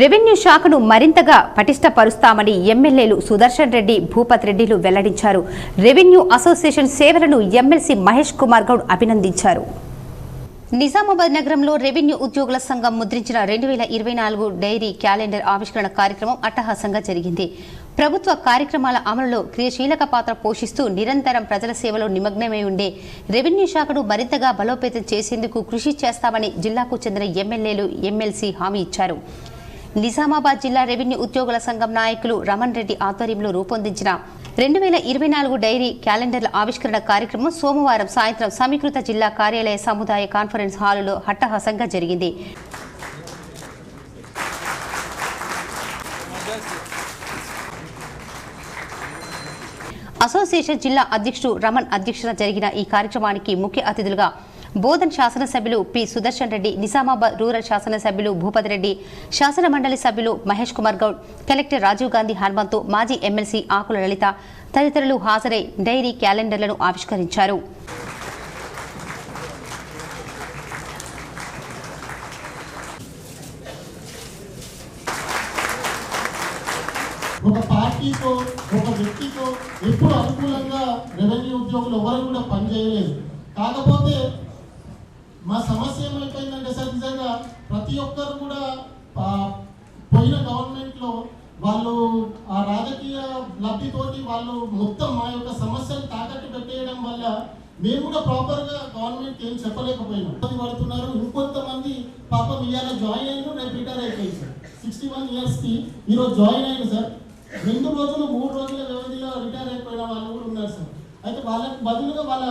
Revenue శాఖను మరింతగా పటిష్టపరుస్తామని ఎమ్మెల్యేలు సుదర్శన్ రెడ్డి భూపత్ రెడ్డిలు వెల్లడించారు. రెవెన్యూ అసోసియేషన్ సేవలను ఎమ్మెల్సీ మహేష్ కుమార్ గౌడ్ అభినందించారు. నిజామాబాద్ నగరంలో రెవెన్యూ ఉద్యోగుల సంఘం ముద్రించిన రెండు వేల ఇరవై నాలుగు డైరీ క్యాలెండర్ ఆవిష్కరణ కార్యక్రమం అట్టహాసంగా జరిగింది. ప్రభుత్వ కార్యక్రమాల అమలులో క్రియాశీలక పాత్ర పోషిస్తూ నిరంతరం ప్రజల సేవలో నిమగ్నమై ఉండే రెవెన్యూ శాఖను మరింతగా బలోపేతం చేసేందుకు కృషి చేస్తామని జిల్లాకు చెందిన ఎమ్మెల్యేలు ఎమ్మెల్సీ హామీ ఇచ్చారు. నిజామాబాద్ జిల్లా రెవెన్యూ ఉద్యోగుల సంఘం నాయకులు రమణ్ రెడ్డి ఆధ్వర్యంలో రూపొందించిన రెండు వేల ఇరవై నాలుగు డైరీ క్యాలెండర్ల ఆవిష్కరణ కార్యక్రమం సోమవారం సాయంత్రం సమీకృత జిల్లా కార్యాలయ సముదాయ కాన్ఫరెన్స్ హాలులో హట్టహాసంగా జరిగింది. అసోసియేషన్ జిల్లా అధ్యక్షుడు రమణ్ అధ్యక్షత జరిగిన ఈ కార్యక్రమానికి ముఖ్య అతిథులుగా బోధన్ శాసనసభ్యులు పి సుదర్శన్ రెడ్డి నిజామాబాద్ రూరల్ శాసనసభ్యులు భూపతి రెడ్డి శాసన మండలి సభ్యులు మహేష్ కుమార్ గౌడ్ కలెక్టర్ రాజీవ్ గాంధీ హనుమంతు మాజీ ఎమ్మెల్సీ ఆకుల లలిత తదితరులు హాజరై డైరీ క్యాలెండర్లను ఆవిష్కరించారు. ఒక పార్టీకో ఒక వ్యక్తికో ఎప్పుడు అనుకూలంగా రెవెన్యూ ఉద్యోగులు ఎవరు కూడా పనిచేయలేదు. కాకపోతే మా సమస్య ఏమైపోయిందంటే సార్ నిజంగా ప్రతి ఒక్కరు కూడా పోయిన గవర్నమెంట్లో వాళ్ళు ఆ రాజకీయ లబ్ధితోటి వాళ్ళు మొత్తం మా యొక్క సమస్యలు తాకట్టు పెట్టేయడం వల్ల మేము కూడా ప్రాపర్గా గవర్నమెంట్ ఏం చెప్పలేకపోయినాం. ఇబ్బంది పడుతున్నారు. ఇంకొంతమంది పాపం ఇవాళ జాయిన్ అయ్యారు రేపు రిటైర్ అయిపోయింది సార్. సిక్స్టీ వన్ ఇయర్స్కి ఈరోజు జాయిన్ అయ్యారు సార్. రెండు రోజులు మూడు రోజుల వ్యవధిలో రిటైర్ అయిపోయిన వాళ్ళు కూడా ఉన్నారు సార్. అయితే వాళ్ళకి బదులుగా వాళ్ళ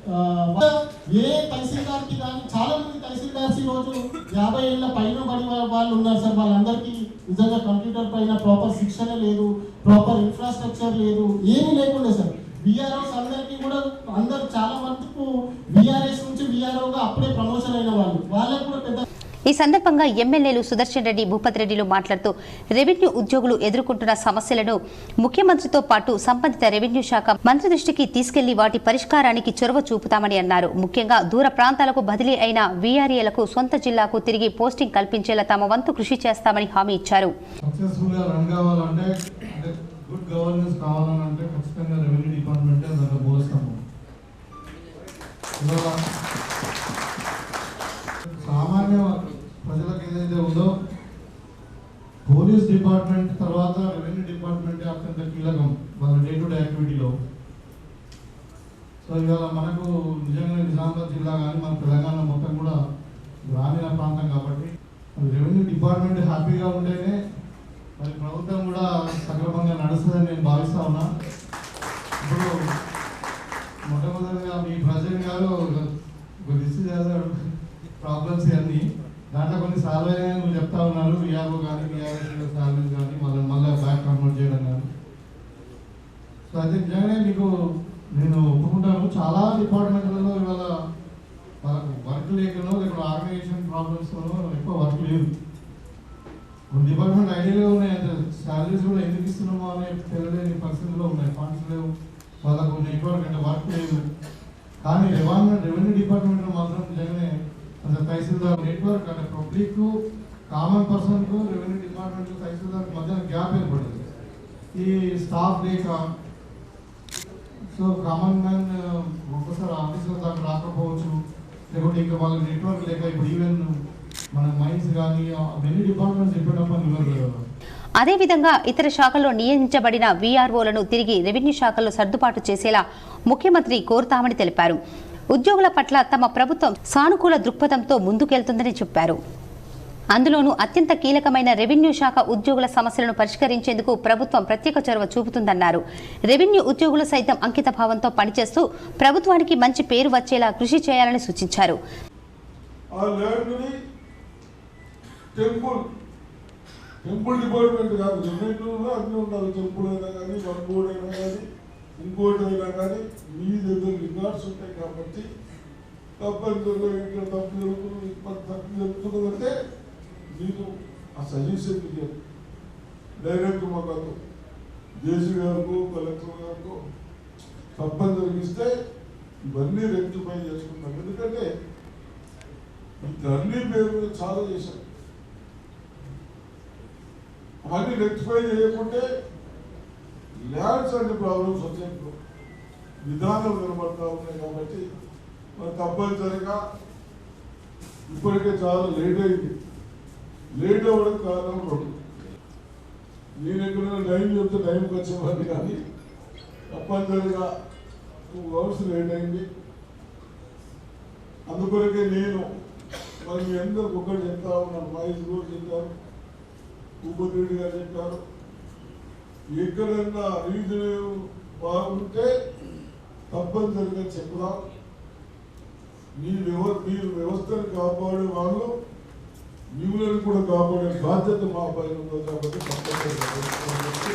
ఏ తహసీల్దార్కి కానీ చాలా మంది తహసీల్దార్స్ ఈ రోజు యాభై ఏళ్ళ పైన పడి వాళ్ళు ఉన్నారు సార్. వాళ్ళందరికీ నిజంగా కంప్యూటర్ పైన ప్రాపర్ శిక్షణ లేదు ప్రాపర్ ఇన్ఫ్రాస్ట్రక్చర్ లేదు ఏమీ లేకుండా సార్. విఆర్ఓస్ అందరికీ కూడా అందరు చాలా మటుకు విఆర్ఎస్ నుంచి విఆర్ఓగా అప్పుడే ప్రమోషన్ అయిన వాళ్ళు. వాళ్ళకు కూడా పెద్ద ఈ సందర్భంగా ఎమ్మెల్యేలు సుదర్శన్ రెడ్డి భూపతి రెడ్డిలు మాట్లాడుతూ రెవెన్యూ ఉద్యోగులు ఎదుర్కొంటున్న సమస్యలను ముఖ్యమంత్రితో పాటు సంబంధిత రెవెన్యూ శాఖ మంత్రి దృష్టికి తీసుకెళ్ళి వాటి పరిష్కారానికి చొరవ చూపుతామని అన్నారు. ముఖ్యంగా దూర ప్రాంతాలకు బదిలీ అయిన వీఆర్ఏలకు సొంత జిల్లాకు తిరిగి పోస్టింగ్ కల్పించేలా తమ వంతు కృషి చేస్తామని హామీ ఇచ్చారు. గుడ్ గవర్నెన్స్ ఖచ్చితంగా రెవెన్యూ దాంట్లో సామాన్య ఉందో పోలీస్ డిపార్ట్మెంట్ తర్వాత రెవెన్యూ డిపార్ట్మెంట్ అత్యంత కీలకం వాళ్ళ డే టు డే యాక్టివిటీలో. సో ఇవాళ మనకు నిజంగా నిజామాబాద్ జిల్లా కానీ మన తెలంగాణ మొత్తం కూడా గ్రామీణ ప్రాంతం కాబట్టి రెవెన్యూ డిపార్ట్మెంట్ హ్యాపీగా ఉంటేనే మరి ప్రభుత్వం కూడా సక్రమంగా నడుస్తుందని నేను భావిస్తా ఉన్నా. ఇప్పుడు మొట్టమొదటిగా మీ ప్రజెంట్ గారు ఒక లిస్ట్ ప్రాబ్లమ్స్ ఇవన్నీ. దాంట్లో కొన్ని సాల్వ్ అయ్యాయని నువ్వు చెప్తా ఉన్నారు. విఆర్ఓ కానీ విఆర్ఎస్ సాల్వ్ కానీ మళ్ళీ మళ్ళీ బ్యాక్ కన్వర్ట్ చేయడం కానీ సో అయితే నిజంగానే మీకు నేను ఒప్పుకుంటాను. చాలా డిపార్ట్మెంట్లలో ఇవాళ వాళ్ళకు వర్క్ లేకనో లేకపోతే ఆర్గనైజేషన్ ప్రాబ్లమ్స్తోనో ఎక్కువ వర్క్ లేదు. కొన్ని డిపార్ట్మెంట్ ఐడియాలో ఉన్నాయి. అంటే శాలరీస్ కూడా ఎందుకు ఇస్తున్నామో అనే తెలియలేని పరిస్థితుల్లో ఉన్నాయి. ఫండ్స్ లేవు. వాళ్ళకు నెట్వర్క్ అంటే వర్క్ లేదు. కానీ రెవెన్యూ రెవెన్యూ డిపార్ట్మెంట్లో మాత్రం నిజంగానే అంటే తహసీల్దార్ నెట్వర్క్ అంటే పబ్లిక్ కామన్ పర్సన్కు రెవెన్యూ డిపార్ట్మెంట్ తహసీల్దార్ మధ్య గ్యాప్ ఏర్పడింది. ఈ స్టాఫ్ లేక సో కామన్ మ్యాన్ ఒక్కసారి ఆఫీసులో దాకా రాకపోవచ్చు. లేకుంటే ఇంకా వాళ్ళ నెట్వర్క్ లేక ఇప్పుడు ఈవెన్ మన మైన్స్ కానీ మెనీ డిపార్ట్మెంట్స్ చెప్పేటప్పుడు ఇవ్వరు అదేవిధంగా ఇతర శాఖల్లో నియమించబడిన వీఆర్ఓలను తిరిగి రెవెన్యూ శాఖల్లో సర్దుబాటు చేసేలా ముఖ్యమంత్రి కోరుతామని తెలిపారు. ఉద్యోగుల పట్ల తమ ప్రభుత్వం సానుకూల దృక్పథంతో ముందుకెళ్తుందని చెప్పారు. అందులోనూ అత్యంత కీలకమైన రెవెన్యూ శాఖ ఉద్యోగుల సమస్యలను పరిష్కరించేందుకు ప్రభుత్వం ప్రత్యేక చొరవ చూపుతుందన్నారు. రెవెన్యూ ఉద్యోగులు సైతం అంకిత భావంతో పనిచేస్తూ ప్రభుత్వానికి మంచి పేరు వచ్చేలా కృషి చేయాలని సూచించారు. టెంపుల్ డిపార్ట్మెంట్ కాదు రెవెన్యూలో అన్నీ ఉండాలి టెంపుల్ అయినా కానీ వన్ అయినా కానీ. ఇంకోటి అయినా కానీ మీ దగ్గర రికార్డ్స్ ఉంటాయి కాబట్టి తప్పనిసరిగా ఇక్కడ తప్పు జరుగుతుంది ఇక్కడ తప్పు జరుగుతున్నదంటే మీకు ఆ సజెషన్ ఇచ్చారు డైరెక్ట్ మాకు జేసీ గారికి కలెక్టర్ గారికి తప్పని జరిగిస్తే ఇవన్నీ రెక్టిఫై చేసుకుంటాం. ఎందుకంటే ఈ ధరణి పేరు చాలా చేశారు. అవన్నీ రెక్టిఫై చేయకుంటే ల్యాండ్స్ అండ్ ప్రాబ్లమ్స్ వచ్చాయి. ఇప్పుడు విధానాలు కనబడతా ఉన్నాయి కాబట్టి మరి తప్పనిసరిగా ఇప్పటికే చాలా లేట్ అయింది. లేట్ అవ్వడం కారణం రెండు నేను ఎక్కడైనా టైం చెప్తే టైంకి వచ్చేవాడిని కానీ తప్పనిసరిగా టూ అవర్స్ లేట్ అయింది. అందుకొరకే నేను మరి మీ అందరికి ఒకటి చెప్తా ఉన్నాను. మహేష్ కూడా చెప్పారు భూపతి గారు చెప్పారు. ఎక్కడన్నా రీజన్ బాగుంటే తప్పనిసరిగా చెప్పుదాం మీ వ్యవ మీరు వ్యవస్థను కాపాడే వాళ్ళు మిమ్మల్ని కూడా కాపాడే బాధ్యత మా పైన ఉందో కాబట్టి తప్పనిసరిగా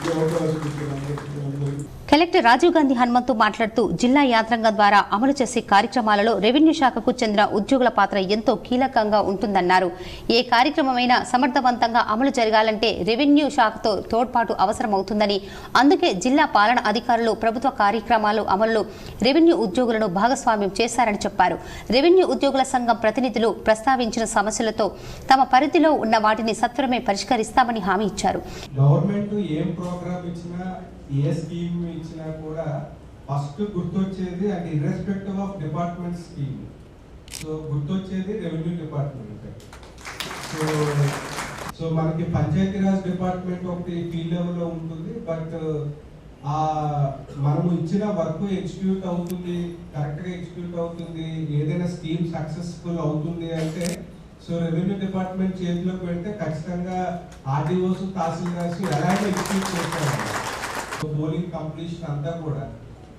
ఈ అవకాశం ఇచ్చిన అందరికీ కలెక్టర్ రాజీవ్ గాంధీ హనుమంతు మాట్లాడుతూ జిల్లా యాంత్రాంగం ద్వారా అమలు చేసే కార్యక్రమాలలో రెవెన్యూ శాఖకు చెందిన ఉద్యోగుల పాత్ర ఎంతో కీలకంగా ఉంటుందన్నారు. ఏ కార్యక్రమమైనా సమర్థవంతంగా అమలు జరగాలంటే రెవెన్యూ శాఖతో తోడ్పాటు అవసరమవుతుందని అందుకే జిల్లా పాలన అధికారులు ప్రభుత్వ కార్యక్రమాలు అమలులో రెవెన్యూ ఉద్యోగులను భాగస్వామ్యం చేశారని చెప్పారు. రెవెన్యూ ఉద్యోగుల సంఘం ప్రతినిధులు ప్రస్తావించిన సమస్యలతో తమ పరిధిలో ఉన్న వాటిని సత్వరమే పరిష్కరిస్తామని హామీ ఇచ్చారు. గవర్నమెంట్ ఏం ప్రోగ్రామ్ ఇచ్చినా ఏ స్కీమ్ ఇచ్చినా కూడా ఫస్ట్ గుర్తొచ్చేది and irrespective of department scheme so గుర్తొచ్చేది రెవెన్యూ డిపార్ట్మెంట్ సో సో మనకి పంచాయతీరాజ్ డిపార్ట్మెంట్ ఒకటి ఫీల్డ్ లెవెల్లో ఉంటుంది. బట్ ఆ మనము ఇచ్చిన వర్క్ ఎగ్జిక్యూట్ అవుతుంది కరెక్ట్గా ఎగ్జిక్యూట్ అవుతుంది. ఏదైనా స్కీమ్ సక్సెస్ఫుల్ అవుతుంది అంటే సో రెవెన్యూ డిపార్ట్మెంట్ చేతిలోకి పెడితే ఖచ్చితంగా ఆర్డీఓస్ తహసీల్దార్స్ ఎలాగో ఎగ్జిక్యూట్ చేస్తారు. పోలింగ్ కంప్లీషన్ అంతా కూడా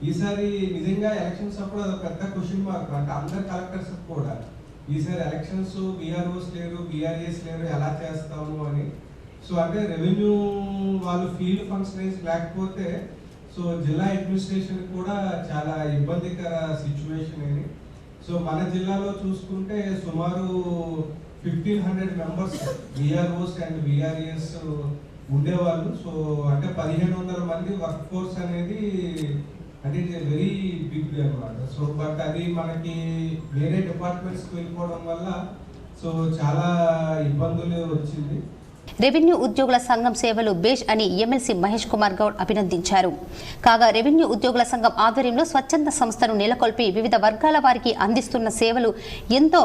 ఈసారి నిజంగా ఎలక్షన్స్ అప్పుడు అది పెద్ద క్వశ్చన్ మార్క్ అంటే అందరు కలెక్టర్స్ కూడా ఈసారి ఎలక్షన్స్ బీఆర్ఓస్ లేరు బీఆర్ఏస్ లేరు ఎలా చేస్తాము అని. సో అంటే రెవెన్యూ వాళ్ళు ఫీల్డ్ ఫంక్షనరీస్ లేకపోతే సో జిల్లా అడ్మినిస్ట్రేషన్ కూడా చాలా ఇబ్బందికర సిచ్యువేషన్ అని సో మన జిల్లాలో చూసుకుంటే సుమారు fifteen hundred members VROs and VRAs ఉండేవాళ్ళు. సో అంటే పదిహేను వందల మంది వర్క్ ఫోర్స్ అనేది అంటే వెరీ బిగ్ అనమాట సో బట్ అది మనకి వేరే డిపార్ట్మెంట్స్కి వెళ్ళిపోవడం వల్ల సో చాలా ఇబ్బందులు వచ్చింది. రెవెన్యూ ఉద్యోగుల సంఘం సేవలు బేష్ అని ఎమ్మెల్సీ మహేష్ కుమార్ గౌడ్ అభినందించారు. కాగా రెవెన్యూ ఉద్యోగుల సంఘం ఆధ్వర్యంలో స్వచ్ఛంద సంస్థను నెలకొల్పి వివిధ వర్గాల వారికి అందిస్తున్న సేవలు ఎంతో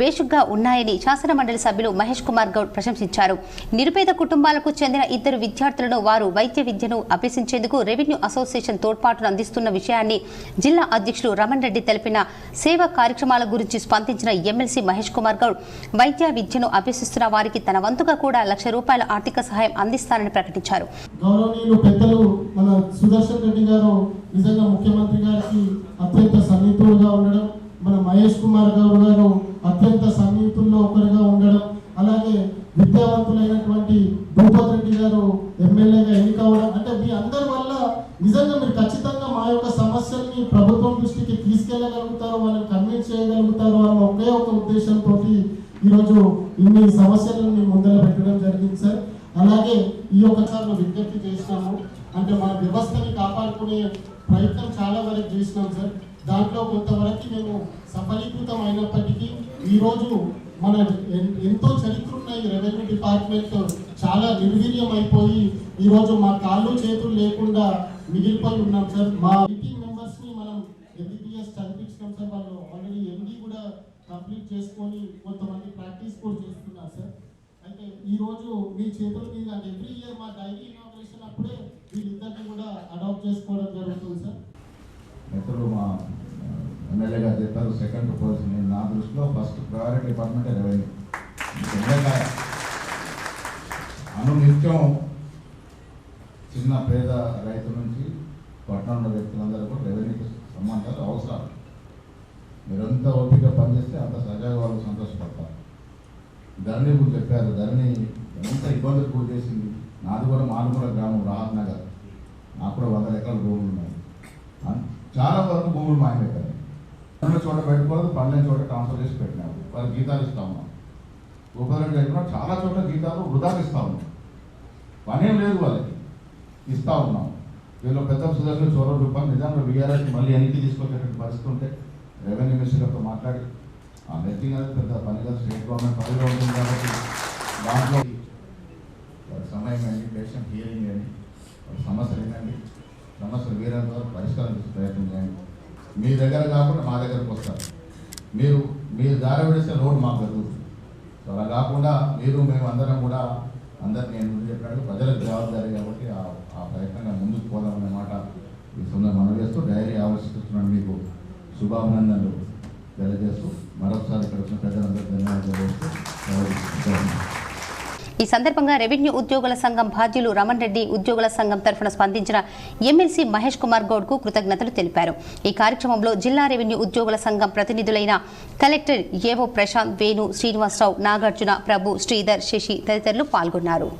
బేషుగ్గా ఉన్నాయని శాసన మండలి సభ్యులు మహేష్ కుమార్ గౌడ్ ప్రశంసించారు. నిరుపేద కుటుంబాలకు చెందిన ఇద్దరు విద్యార్థులను వారు వైద్య విద్యను అభ్యసించేందుకు రెవెన్యూ అసోసియేషన్ తోడ్పాటును అందిస్తున్న విషయాన్ని జిల్లా అధ్యక్షులు రమణ్ రెడ్డి తెలిపిన సేవా కార్యక్రమాల గురించి స్పందించిన ఎమ్మెల్సీ మహేష్ కుమార్ గౌడ్ వైద్య విద్యను అభ్యసిస్తున్న వారికి తన వంతుగా కూడా లక్ష రూపాయల ఆర్థిక సహాయం అందిస్తానని ప్రకటించారు. గౌరవనీయులు పెద్దలు మన సుదర్శన్ రెడ్డి గారు నిజంగా ముఖ్యమంత్రి గారికి అత్యంత సన్నిహితుడుగా ఉండడం మన మహేష్ కుమార్ గౌడ్ గారు అత్యంత సన్నిహితుల్లో ఒకరిగా ఉండడం అలాగే విద్యావంతులైనటువంటి భూపత్ రెడ్డి గారు ఎమ్మెల్యేగా ఎన్నికవడం అంటే మీ అందరి వల్ల నిజంగా మీరు ఖచ్చితంగా మా యొక్క సమస్యల్ని ప్రభుత్వం దృష్టికి తీసుకెళ్ళగలుగుతారు వాళ్ళని కన్విన్స్ చేయగలుగుతారు అన్న ఒకే ఒక ఉద్దేశంతో ఈరోజు ఇన్ని సమస్యలను మేము ముందర పెట్టడం జరిగింది సార్. అలాగే ఈ యొక్క సార్లు విజ్ఞప్తి చేసినాము అంటే మన వ్యవస్థని కాపాడుకునే ప్రయత్నం చాలా వరకు చేసినాం సార్. దాంట్లో కొంతవరకు మేము సఫలీకృతం అయినప్పటికీ ఈరోజు మన ఎంతో చరిత్ర ఉన్న ఈ రెవెన్యూ డిపార్ట్మెంట్ చాలా నిర్వీర్యం అయిపోయి ఈరోజు మా కాళ్ళు చేతులు లేకుండా మిగిలిపోయి ఉన్నాం సార్. మా ఎయిటీన్ మెంబర్స్ని మనం ఎంబీబీఎస్ చదివించినాం సార్ వాళ్ళు ఆల్రెడీ ఎండి కూడా కంప్లీట్ చేసుకొని కొంతమంది ప్రాక్టీస్ కూడా చేస్తున్నారు సార్. అయితే ఈరోజు మీ చేతుల మీద ఎవ్రీ ఇయర్ మా డైరీ ఇనాగ్రేషన్ అప్పుడే వీళ్ళిద్దరిని కూడా అడాప్ట్ చేసుకోవడం జరుగుతుంది సార్. మిత్రులు మా ఎమ్మెల్యే గారు చెప్పారు సెకండ్ పొజిషన్ నేను నా దృష్టిలో ఫస్ట్ ప్రయారిటీ డిపార్ట్మెంట్ రెవెన్యూ నిజంగా అనునిత్యం చిన్న పేద రైతు నుంచి పట్టణంలో వ్యక్తులందరూ కూడా రెవెన్యూకి సంబంధాలు అవసరాలు. మీరంతా ఎంత ఓపిక పనిచేస్తే అంత సజాగా వాళ్ళు సంతోషపడతారు. ధరణి గురించి చెప్పారు. ధరణి ఎంత ఇబ్బందులు గురి చేసింది. నాది కూడా మానుకూల గ్రామం రాహత్ నగర్. నాకు కూడా వందల ఎకరాల భూములు ఉన్నాయి. చాలా వరకు భూములు మాయమైపోయాయి పనుల చోట పెట్టుకోవద్దు పనుల చోట ట్రాన్స్ఫర్ చేసి పెట్టినారు. వాళ్ళు గీతాలు ఇస్తా ఉన్నాం గోపాలం చెప్పినా చాలా చోట్ల గీతాలు వృధాకి ఇస్తా ఉన్నాం పనేం లేదు వాళ్ళకి. ఇస్తా ఉన్నాం. వీళ్ళు పెద్ద సుదర్శన చోర రూపాయలు నిజంగా వీఆర్ఎస్ మళ్ళీ వెనక్కి తీసుకొచ్చేటువంటి పరిస్థితి ఉంటే రెవెన్యూ మినిస్టర్తో మాట్లాడి ఆ నెట్టింగ్ అనేది పెద్ద పని కాదు స్టేట్ గవర్నమెంట్ పనిలో ఉంటుంది కాబట్టి దాంట్లో సమయం ఏంటి పేషెంట్ హియరింగ్ అని సమస్యలు ఏంటండి సమస్యలు వీరంత వరకు పరిష్కారం చేసే ప్రయత్నం చేయండి. మీ దగ్గర కాకుండా మా దగ్గరకు వస్తారు. మీరు మీరు దారి విడిస్తే రోడ్ మాకు జరుగుతుంది. సో అలా కాకుండా మీరు మేము అందరం కూడా అందరు నేను ముందు చెప్పినట్టు ప్రజలకు జవాబుదారీ కాబట్టి ఆ ఆ ప్రయత్నంగా ముందుకు పోదామనే మాట ఈ సందర్భంగా మనం చేస్తూ డైరీ ఆలోచిస్తున్నాను మీకు. శుభాభినందనలు తెలియజేస్తూ మరొకసారి ఇక్కడ వచ్చిన ప్రజలందరూ ధన్యవాదాలు ఈ సందర్భంగా రెవెన్యూ ఉద్యోగుల సంఘం బాధ్యులు రమణ్ రెడ్డి ఉద్యోగుల సంఘం తరఫున స్పందించిన ఎమ్మెల్సీ మహేష్ కుమార్ గౌడ్కు కృతజ్ఞతలు తెలిపారు. ఈ కార్యక్రమంలో జిల్లా రెవెన్యూ ఉద్యోగుల సంఘం ప్రతినిధులైన కలెక్టర్ ఏవో ప్రశాంత్ వేణు శ్రీనివాసరావు నాగార్జున ప్రభు శ్రీధర్ శశి తదితరులు పాల్గొన్నారు.